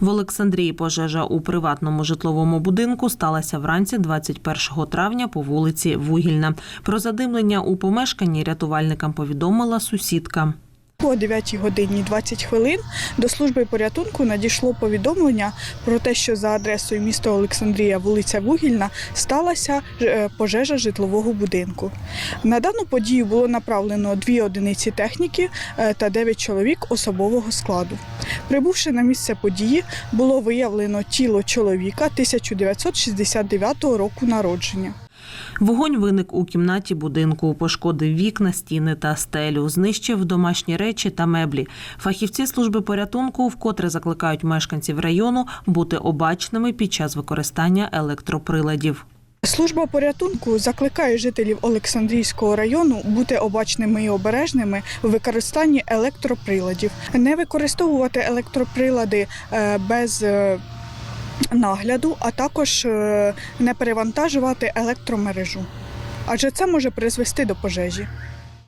В Олександрії пожежа у приватному житловому будинку сталася вранці 21 травня по вулиці Вугільна. Про задимлення у помешканні рятувальникам повідомила сусідка. О 9 годині 20 хвилин до служби порятунку надійшло повідомлення про те, що за адресою міста Олександрія, вулиця Вугільна, сталася е, пожежа житлового будинку. На дану подію було направлено дві одиниці техніки е, та 9 чоловік особового складу. Прибувши на місце події, було виявлено тіло чоловіка 1969 року народження. Вогонь виник у кімнаті будинку, пошкодив вікна, стіни та стелю, знищив домашні речі та меблі. Фахівці служби порятунку вкотре закликають мешканців району бути обачними під час використання електроприладів. Служба порятунку закликає жителів Олександрійського району бути обачними і обережними в використанні електроприладів, не використовувати електроприлади е, без е, нагляду, а також е, не перевантажувати електромережу. Адже це може призвести до пожежі.